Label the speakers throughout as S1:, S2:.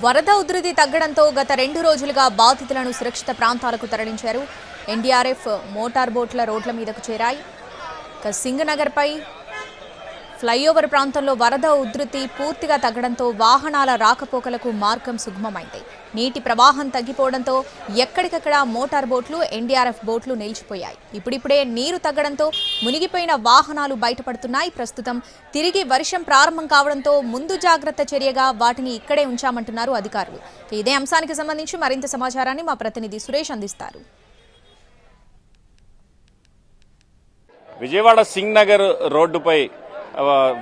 S1: వరద ఉధృతి తగ్గడంతో గత రెండు రోజులుగా బాధితులను సురక్షిత ప్రాంతాలకు తరలించారు. ఎన్డీఆర్ఎఫ్ మోటార్ బోట్ల రోడ్ల మీదకు చేరాయి. ఇక సింగనగర్పై ఫ్లైఓవర్ ప్రాంతంలో వరద ఉధృతి పూర్తిగా తగ్గడంతో వాహనాల రాకపోకలకు మార్గం సుగమమైంది. నీటి ప్రవాహం తగ్గిపోవడంతో ఎక్కడికక్కడ మోటార్ బోట్లు ఎన్డీఆర్ఎఫ్ బోట్లు నిలిచిపోయాయి. ఇప్పుడిప్పుడే నీరు తగ్గడంతో మునిగిపోయిన వాహనాలు బయటపడుతున్నాయి. ప్రస్తుతం తిరిగి వర్షం ప్రారంభం కావడంతో ముందు జాగ్రత్త చర్యగా వాటిని ఇక్కడే ఉంచామంటున్నారు అధికారులు. ఇదే అంశానికి సంబంధించి మరింత సమాచారాన్ని మా ప్రతినిధి సురేష్ అందిస్తారు.
S2: విజయవాడ సింగ్ నగర్ రోడ్డుపై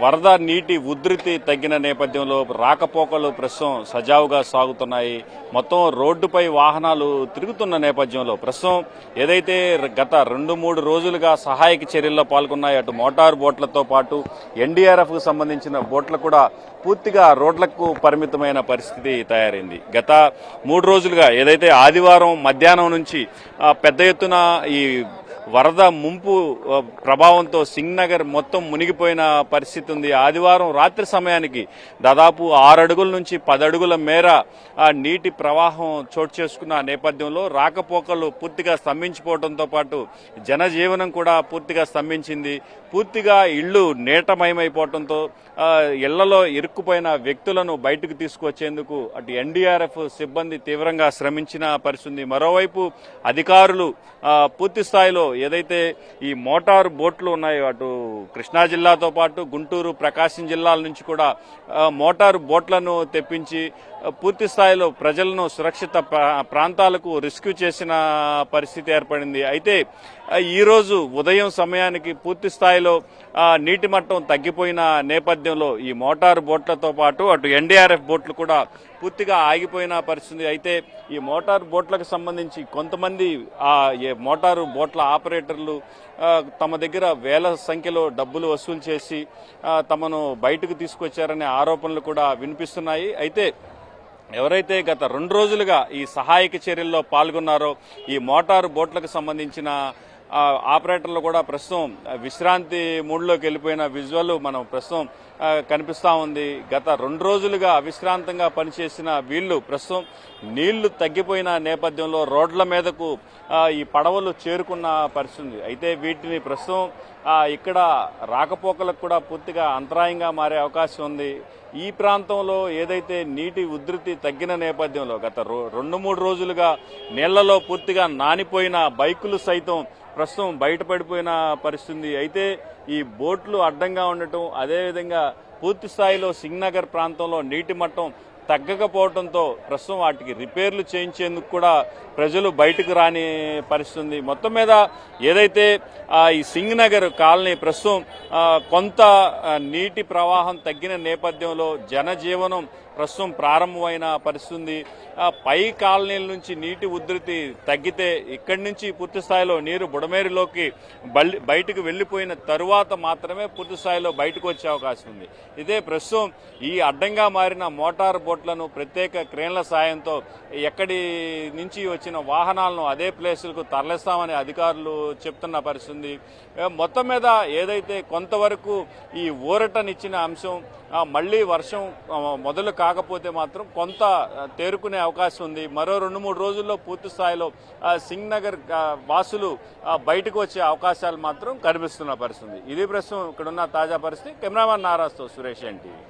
S2: వరద నీటి ఉధృతి తగ్గిన నేపథ్యంలో రాకపోకలు ప్రస్తుతం సజావుగా సాగుతున్నాయి. మొత్తం రోడ్డుపై వాహనాలు తిరుగుతున్న నేపథ్యంలో ప్రస్తుతం ఏదైతే గత రెండు మూడు రోజులుగా సహాయక చర్యల్లో పాల్గొన్నాయి అటు మోటార్ బోట్లతో పాటు ఎన్డీఆర్ఎఫ్కు సంబంధించిన బోట్లు కూడా పూర్తిగా రోడ్లకు పరిమితమైన పరిస్థితి తయారైంది. గత మూడు రోజులుగా ఏదైతే ఆదివారం మధ్యాహ్నం నుంచి పెద్ద ఎత్తున ఈ వరద ముంపు ప్రభావంతో సింగ్ నగర్ మొత్తం మునిగిపోయిన పరిస్థితి ఉంది. ఆదివారం రాత్రి సమయానికి దాదాపు ఆరు అడుగుల నుంచి పది అడుగుల మేర నీటి ప్రవాహం చోటు చేసుకున్న నేపథ్యంలో రాకపోకలు పూర్తిగా స్తంభించిపోవడంతో పాటు జనజీవనం కూడా పూర్తిగా స్తంభించింది. పూర్తిగా ఇళ్ళు నేటమయమైపోవడంతో ఇళ్ళలో ఇరుక్కుపోయిన వ్యక్తులను బయటకు తీసుకొచ్చేందుకు అటు ఎన్డీఆర్ఎఫ్ సిబ్బంది తీవ్రంగా శ్రమించిన పరిస్థితి మరోవైపు అధికారులు పూర్తి స్థాయిలో ఏదైతే ఈ మోటారు బోట్లు ఉన్నాయో అటు కృష్ణా జిల్లాతో పాటు గుంటూరు ప్రకాశం జిల్లాల నుంచి కూడా మోటారు బోట్లను తెప్పించి పూర్తి స్థాయిలో ప్రజలను సురక్షిత ప్రా- ప్రాంతాలకు రెస్క్యూ చేసిన పరిస్థితి ఏర్పడింది. అయితే ఈరోజు ఉదయం సమయానికి పూర్తి స్థాయిలో నీటి మట్టం తగ్గిపోయిన నేపథ్యంలో ఈ మోటారు బోట్లతో పాటు అటు ఎన్డీఆర్ఎఫ్ బోట్లు కూడా పూర్తిగా ఆగిపోయిన పరిస్థితి. అయితే ఈ మోటారు బోట్లకు సంబంధించి కొంతమంది ఆ మోటారు బోట్ల ఆపరేటర్లు తమ దగ్గర వేల సంఖ్యలో డబ్బులు వసూలు చేసి తమను బయటకు తీసుకొచ్చారనే ఆరోపణలు కూడా వినిపిస్తున్నాయి. అయితే ఎవరైతే గత రెండు రోజులుగా ఈ సహాయక చర్యల్లో పాల్గొన్నారో ఈ మోటారు బోట్లకు సంబంధించిన ఆపరేటర్లు కూడా ప్రస్తుతం విశ్రాంతి మూడ్లోకి వెళ్ళిపోయిన విజువల్ మనం ప్రస్తుతం కనిపిస్తా ఉంది. గత రెండు రోజులుగా అవిశ్రాంతంగా పనిచేసిన వీళ్ళు ప్రస్తుతం నీళ్ళు తగ్గిపోయిన నేపథ్యంలో రోడ్ల మీదకు ఈ పడవలు చేరుకున్న పరిస్థితి ఉంది. అయితే వీటిని ప్రస్తుతం ఇక్కడ రాకపోకలకు కూడా పూర్తిగా అంతరాయంగా మారే అవకాశం ఉంది. ఈ ప్రాంతంలో ఏదైతే నీటి ఉధృతి తగ్గిన నేపథ్యంలో గత రో- రెండు మూడు రోజులుగా నీళ్ళలో పూర్తిగా నానిపోయిన బైకులు సైతం ప్రస్తుతం బయటపడిపోయిన పరిస్థితి అయితే ఈ బోట్లు అడ్డంగా ఉండటం అదేవిధంగా పూర్తి స్థాయిలో సింగ్నగర్ ప్రాంతంలో నీటి మట్టం తగ్గకపోవడంతో ప్రస్తుతం వాటికి రిపేర్లు చేయించేందుకు కూడా ప్రజలు బయటకు రాని పరిస్థితి మొత్తం మీద ఏదైతే ఈ సింగ్ నగర్ కాలనీ ప్రస్తుతం కొంత నీటి ప్రవాహం తగ్గిన నేపథ్యంలో జనజీవనం ప్రస్తుతం ప్రారంభమైన పరిస్థితి పై కాలనీల నుంచి నీటి ఉధృతి తగ్గితే ఇక్కడి నుంచి పూర్తి స్థాయిలో నీరు బుడమేరులోకి బయటకు వెళ్ళిపోయిన తరువాత మాత్రమే పూర్తి స్థాయిలో బయటకు వచ్చే అవకాశం ఉంది. ఇదే ప్రస్తుతం ఈ అడ్డంగా మారిన మోటార్ బోట్లను ప్రత్యేక క్రేన్ల సాయంతో ఎక్కడి నుంచి వచ్చిన వాహనాలను అదే ప్లేసులకు తరలిస్తామని అధికారులు చెప్తున్న పరిస్థితి. మొత్తం మీద ఏదైతే కొంతవరకు ఈ ఊరటనిచ్చిన అంశం మళ్ళీ వర్షం మొదలు కాకపోతే మాత్రం కొంత తేరుకునే అవకాశం ఉంది. మరో రెండు మూడు రోజుల్లో పూర్తి స్థాయిలో సింగ్నగర్ సింగ్ నగర్ వాసులు బయటకు వచ్చే అవకాశాలు మాత్రం కనిపిస్తున్న పరిస్థితి. ఉంది. ఇది ప్రస్తుతం ఇక్కడున్న తాజా పరిస్థితి. కెమెరామాన్ నారాజ్తో సురేష్ ఎన్టీవీ.